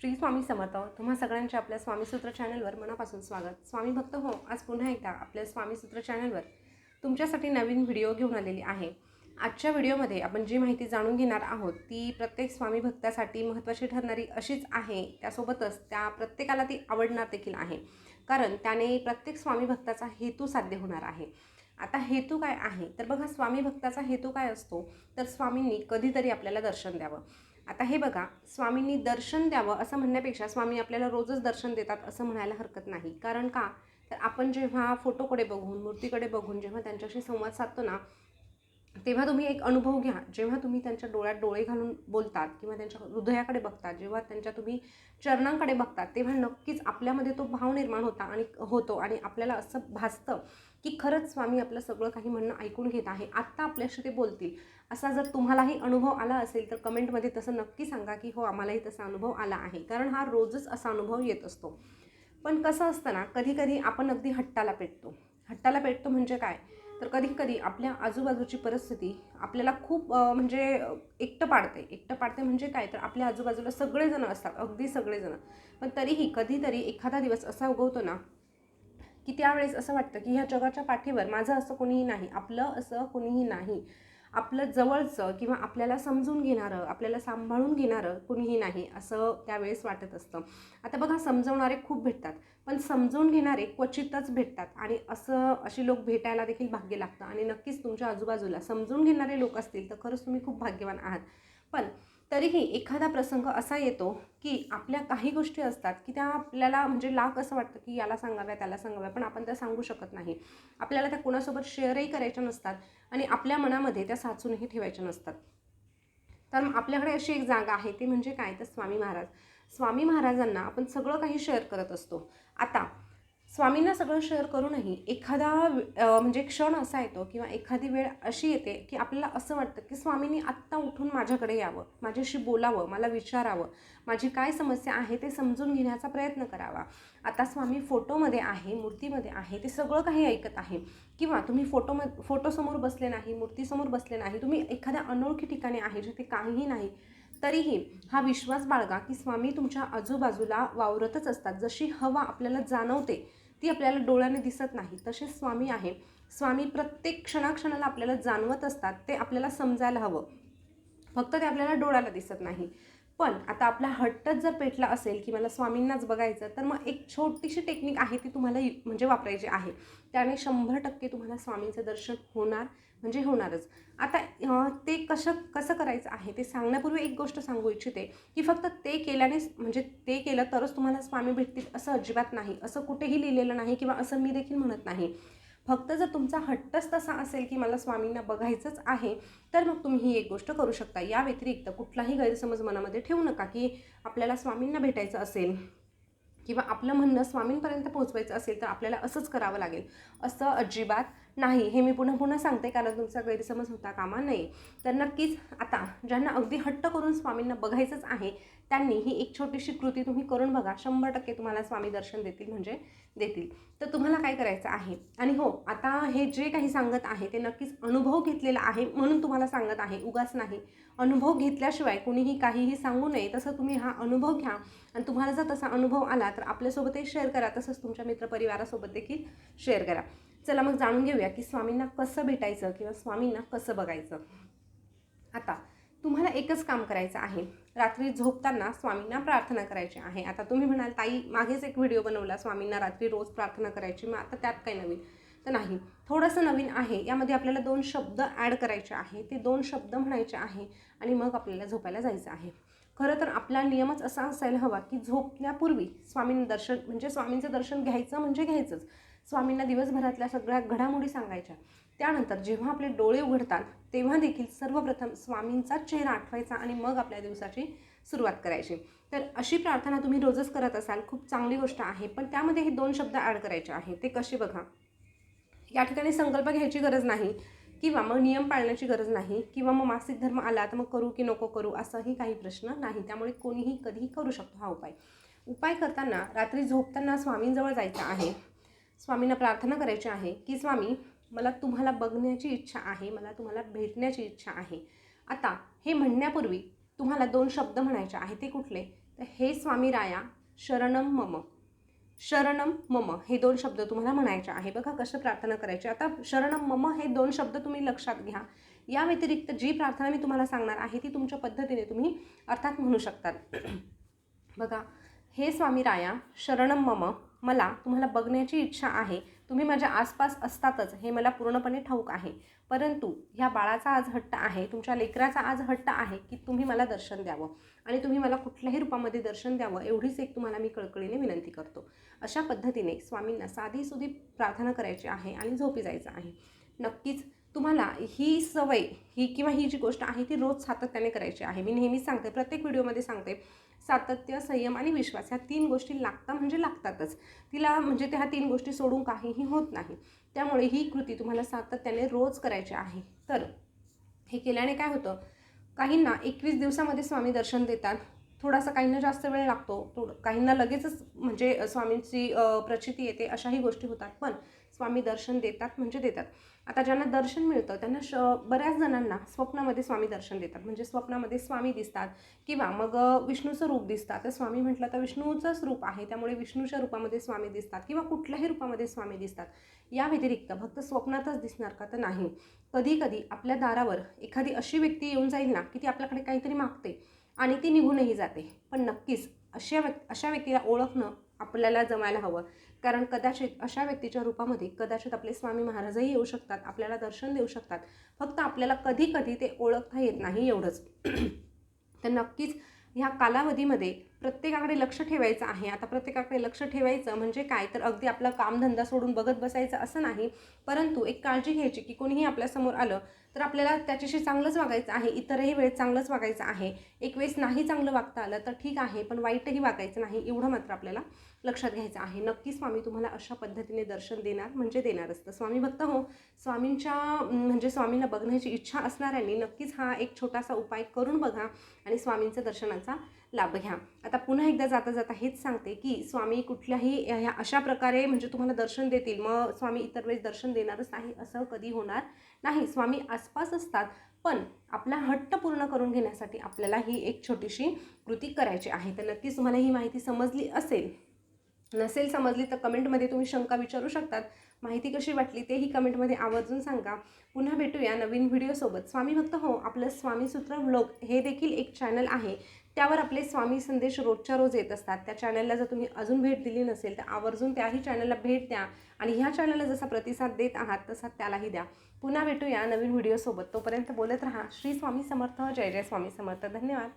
श्री स्वामी समर्थ. तुम्हा सगळ्यांचे आपल्या स्वामीसूत्र चॅनलवर मनापासून स्वागत. स्वामी भक्त हो आज पुन्हा एकदा आपल्या स्वामीसूत्र चॅनलवर तुमच्यासाठी नवीन व्हिडिओ घेऊन आलेली आहे. आजच्या व्हिडिओमध्ये आपण जी माहिती जाणून घेणार आहोत ती प्रत्येक स्वामी भक्तासाठी महत्त्वाची ठरणारी अशीच आहे. त्यासोबतच त्या प्रत्येकाला ती आवडणार देखील आहे. कारण त्याने प्रत्येक स्वामी भक्ताचा हेतू साध्य होणार आहे. आता हेतू काय आहे? तर बघा स्वामी भक्ताचा हेतू काय असतो? तर स्वामींनी कधीतरी आपल्याला दर्शन द्यावं. आता हे बघा स्वामींनी दर्शन द्यावं असं म्हणण्यापेक्षा स्वामी आपल्याला रोजच दर्शन देतात असं म्हणायला हरकत नाही. कारण का? तर आपण जेव्हा फोटोकडे बघून मूर्तीकडे बघून जेव्हा त्यांच्याशी संवाद साधतो ना तेव्हा तुम्ही एक अनुभव घ्या. जेव्हा तुम्ही त्यांच्या डोळ्यात डोळे घालून बोलतात किंवा त्यांच्या हृदयाकडे बघतात जेव्हा त्यांच्या तुम्ही चरणांकडे बघतात तेव्हा नक्कीच आपल्यामध्ये तो भाव निर्माण होता आणि होतो आणि आपल्याला असं भासतं. की खरंच स्वामी आपलं सगळं काही म्हणणं ऐकून घेत आहे. आत्ता आपल्याशी ते बोलतील. असा जर तुम्हालाही अनुभव आला असेल तर कमेंटमध्ये तसं नक्की सांगा की हो आम्हालाही तसा अनुभव आला आहे. कारण हा रोजच असा अनुभव येत असतो. पण कसं असतं ना कधी कधी आपण अगदी हट्टाला पेटतो. हट्टाला पेटतो म्हणजे काय? तर कधी कधी आपल्या आजूबाजूची परिस्थिती आपल्याला खूप म्हणजे एकटं पाडते. एकटं पाडते म्हणजे काय? तर आपल्या आजूबाजूला सगळेजण असतात. अगदी सगळेजण. पण तरीही कधीतरी एखादा दिवस असा उगवतो ना की त्यावेळेस असं वाटतं की ह्या जगाच्या पाठीवर माझं असं कोणीही नाही आपलं असं कोणीही नाही. आपलं जवळचं किंवा आपल्याला समजून घेणारं आपल्याला सांभाळून घेणारं कुणीही नाही असं त्यावेळेस वाटत असतं. आता बघा समजवणारे खूप भेटतात पण समजून घेणारे क्वचितच भेटतात आणि असं अशी लोक भेटायला देखील भाग्य लागतं. आणि नक्कीच तुमच्या आजूबाजूला समजून घेणारे लोक असतील तर खरंच तुम्ही खूप भाग्यवान आहात. पण तरीही एखादा प्रसंग असा येतो की आपल्या काही गोष्टी असतात की त्या आपल्याला म्हणजे लाख असं वाटतं की याला सांगाव्या त्याला सांगाव्या पण आपण त्या सांगू शकत नाही. आपल्याला त्या कोणासोबत शेअरही करायच्या नसतात आणि आपल्या मनामध्ये त्या साचूनही ठेवायच्या नसतात. तर आपल्याकडे अशी एक जागा आहे ती म्हणजे काय? तर स्वामी महाराज. स्वामी महाराजांना आपण सगळं काही शेअर करत असतो. आता स्वामींना सगळं शेअर करूनही एखादा म्हणजे क्षण असा येतो किंवा एखादी वेळ अशी येते की आपल्याला असं वाटतं की स्वामींनी आत्ता उठून माझ्याकडे यावं माझ्याशी बोलावं मला विचारावं माझी काय समस्या आहे ते समजून घेण्याचा प्रयत्न करावा. आता स्वामी फोटोमध्ये आहे मूर्तीमध्ये आहे ते सगळं काही ऐकत आहे. किंवा तुम्ही फोटो फोटोसमोर बसले नाही मूर्तीसमोर बसले नाही तुम्ही एखाद्या अनोळखी ठिकाणी आहे जिथे काहीही नाही तरीही हा विश्वास बाळगा की स्वामी तुमच्या आजूबाजूला वावरतच असतात. जशी हवा आपल्याला जाणवते ती आपल्याला डोळ्याने दिसत नाही तसेच स्वामी आहे. स्वामी प्रत्येक क्षणाक्षणाला आपल्याला जाणवत असतात ते आपल्याला समजायला हवं. फक्त ते आपल्याला डोळ्याला दिसत नाही. पण आता आपला हट्टच जर पेटला असेल की मला स्वामींनाच बघायचं तर मग एक छोटीशी टेक्निक आहे ती तुम्हाला म्हणजे वापरायची आहे. त्याने शंभर टक्के तुम्हाला स्वामींचं दर्शन होणार. म्हणजे होणारच. आता ते कसं कसं करायचं आहे ते सांगण्यापूर्वी एक गोष्ट सांगू इच्छिते की फक्त ते केल्यानेच म्हणजे ते केलं तरच तुम्हाला स्वामी भेटतील असं अजिबात नाही. असं कुठेही लिहिलेलं नाही किंवा असं मी देखील म्हणत नाही. फक्त जर तुमचा हट्टच तसा असेल की मला स्वामींना बघायचंच आहे तर मग तुम्ही ही एक गोष्ट करू शकता. या व्यतिरिक्त कुठलाही गैरसमज मनामध्ये ठेवू नका की आपल्याला स्वामींना भेटायचं असेल किंवा आपलं म्हणणं स्वामींपर्यंत पोहोचवायचं असेल तर आपल्याला असंच करावं लागेल. असं अजिबात नाही हे मी पुन्हा पुन्हा सांगते कारण तुमचा गैरसमज होता कामा नये. तर नक्कीच आता ज्यांना अगदी हट्ट करून स्वामींना बघायचंच आहे त्यांनी ही एक छोटीशी कृती तुम्ही करून बघा. शंभर टक्के तुम्हाला स्वामी दर्शन देतील म्हणजे देतील. तर तुम्हाला काय करायचं आहे? आणि हो आता हे जे काही सांगत आहे ते नक्कीच अनुभव घेतलेला आहे म्हणून तुम्हाला सांगत आहे. उगाच नाही. अनुभव घेतल्याशिवाय कुणीही काहीही सांगू नये तसं तुम्ही हा अनुभव घ्या. आणि तुम्हाला जर तसा अनुभव आला तर आपल्यासोबतही शेअर करा. तसंच तुमच्या मित्रपरिवारासोबत देखील शेअर करा. चला मग जाणून घेऊया की स्वामींना कसं भेटायचं किंवा स्वामींना कसं बघायचं. आता तुम्हाला एकच काम करायचं आहे. रात्री झोपताना स्वामींना प्रार्थना करायची आहे. आता तुम्ही म्हणाल ताई मागेच एक व्हिडिओ बनवला स्वामींना रात्री रोज प्रार्थना करायची. मग आता त्यात काही नवीन? तर नाही. थोडंसं नवीन आहे. यामध्ये आपल्याला दोन शब्द ॲड करायचे आहे. ते दोन शब्द म्हणायचे आहे आणि मग आपल्याला झोपायला जायचं आहे. खरं तर आपला नियमच असा असायला हवा की झोपण्यापूर्वी स्वामींना दर्शन म्हणजे स्वामींचं दर्शन घ्यायचं म्हणजे घ्यायचंच. स्वामींना दिवसभरातल्या सगळ्या घडामोडी सांगायच्या. त्यानंतर जेव्हा आपले डोळे उघडतात तेव्हा देखील सर्वप्रथम स्वामींचा चेहरा आठवायचा आणि मग आपल्या दिवसाची सुरुवात करायची. तर अशी प्रार्थना तुम्ही रोजच करत असाल खूप चांगली गोष्ट आहे पण त्यामध्ये हे दोन शब्द ॲड करायचे आहे ते कसे बघा. या ठिकाणी संकल्प घ्यायची गरज नाही किंवा मग नियम पाळण्याची गरज नाही किंवा मग मासिक धर्म आला तर मग करू की नको करू असाही काही प्रश्न नाही. त्यामुळे कोणीही कधीही करू शकतो हा उपाय. उपाय करताना रात्री झोपताना स्वामींजवळ जायचं आहे. स्वामींना प्रार्थना करायची आहे की स्वामी मला तुम्हाला बघण्याची इच्छा आहे मला तुम्हाला भेटण्याची इच्छा आहे. आता हे म्हणण्यापूर्वी तुम्हाला दोन शब्द म्हणायचे आहे ते कुठले? तर हे स्वामी राया शरणम मम. शरणम मम हे दोन शब्द तुम्हाला म्हणायचे आहे. बघा कसं प्रार्थना करायची. आता शरणम मम हे दोन शब्द तुम्ही लक्षात घ्या. या व्यतिरिक्त जी प्रार्थना मी तुम्हाला सांगणार आहे ती तुमच्या पद्धतीने तुम्ही अर्थात म्हणू शकतात. बघा हे स्वामी राया शरणम मम मला तुम्हाला बघण्याची इच्छा आहे तुम्ही माझ्या आसपास असतातच हे मला पूर्णपणे ठाऊक आहे. परंतु ह्या बाळाचा आज हट्ट आहे तुमच्या लेकराचा आज हट्ट आहे की तुम्ही मला दर्शन द्यावं आणि तुम्ही मला कुठल्याही रूपामध्ये दर्शन द्यावं एवढीच एक तुम्हाला मी कळकळीने विनंती करतो. अशा पद्धतीने स्वामींना साधीसुधी प्रार्थना करायची आहे आणि झोपी जायचं आहे. नक्कीच तुम्हाला ही सवय ही किंवा ही जी गोष्ट आहे ती रोज सातत्याने करायची आहे. मी नेहमीच सांगते प्रत्येक व्हिडिओमध्ये सांगते सातत्य संयम आणि विश्वास ह्या तीन गोष्टी लागतात म्हणजे लागतातच. तिला म्हणजे त्या तीन गोष्टी सोडून काहीही होत नाही. त्यामुळे ही कृती तुम्हाला सातत्याने रोज करायची आहे. तर हे केल्याने काय होतं? काहींना एकवीस दिवसामध्ये स्वामी दर्शन देतात. थोडासा काहींना जास्त वेळ लागतो. थोडं काहींना लगेचच म्हणजे स्वामींची प्रचिती येते अशाही गोष्टी होतात. पण स्वामी दर्शन देतात म्हणजे देतात. आता ज्यांना दर्शन मिळतं त्यांना श बऱ्याच जणांना स्वप्नामध्ये स्वामी दर्शन देतात. म्हणजे स्वप्नामध्ये स्वामी दिसतात किंवा मग विष्णूचं रूप दिसतात. तर स्वामी म्हटलं तर विष्णूचंच रूप आहे त्यामुळे विष्णूच्या रूपामध्ये स्वामी दिसतात किंवा कुठल्याही रूपामध्ये स्वामी दिसतात. या व्यतिरिक्त फक्त स्वप्नातच दिसणार का तर नाही. कधी कधी आपल्या दारावर एखादी अशी व्यक्ती येऊन जाईल ना की ती आपल्याकडे काहीतरी मागते आणि ती निघूनही जाते. पण नक्कीच अशा व्यक् अशा व्यक्तीला ओळखणं आपल्याला जमायला हवं. कारण कदाचित अशा व्यक्तीच्या रूपामध्ये कदाचित आपले स्वामी महाराजही येऊ शकतात आपल्याला दर्शन देऊ शकतात. फक्त आपल्याला कधी कधी ते ओळखता येत नाही एवढंच. तर नक्कीच ह्या कालावधीमध्ये प्रत्येकाकडे लक्ष ठेवायचं आहे. आता प्रत्येकाकडे लक्ष ठेवायचं म्हणजे काय? तर अगदी आपला कामधंदा सोडून बघत बसायचं असं नाही. परंतु एक काळजी घ्यायची की कोणीही आपल्यासमोर आलं तर आपल्याला त्याच्याशी चांगलंच वागायचं आहे. इतरही वेळेत चांगलंच वागायचं आहे. एक वेळेस नाही चांगलं वागता आलं तर ठीक आहे पण वाईटही वागायचं नाही. एवढं मात्र आपल्याला लक्षात घ्यायचं आहे. नक्की स्वामी तुम्हाला अशा पद्धतीने दर्शन देणार म्हणजे देणार असतं स्वामी भक्त हो स्वामींच्या म्हणजे स्वामींना बघण्याची इच्छा असणाऱ्यांनी नक्कीच हा एक छोटासा उपाय करून बघा आणि स्वामींचं दर्शनाचा लाभ घ्या. आता पुन्हा एकदा जाता जाता हेच सांगते की स्वामी कुठल्याही ह्या अशा प्रकारे म्हणजे तुम्हाला दर्शन देतील मग स्वामी इतर वेळेस दर्शन देणारच नाही असं कधी होणार नाही. स्वामी आसपास असतात पण आपला हट्ट पूर्ण करून घेण्यासाठी आपल्याला ही एक छोटीशी कृती करायची आहे. तर नक्कीच तुम्हाला ही माहिती समजली असेल. नसेल समजली तर कमेंटमध्ये तुम्ही शंका विचारू शकतात. माहिती कशी वाटली तेही कमेंटमध्ये आवर्जून सांगा. पुन्हा भेटूया नवीन व्हिडिओसोबत स्वामी भक्त हो आपलं स्वामीसूत्र व्लॉग हे देखील एक चॅनल आहे. त्यावर आपले स्वामी संदेश रोजच्या रोज येत असतात. त्या चॅनलला जर तुम्ही अजून भेट दिली नसेल तर आवर्जून त्याही चॅनलला भेट द्या आणि ह्या चॅनलला जसा प्रतिसाद देत आहात तसा त्यालाही द्या. पुन्हा भेटूया नवीन व्हिडिओसोबत तोपर्यंत बोलत राहा. श्री स्वामी समर्थ. जय जय स्वामी समर्थ. धन्यवाद.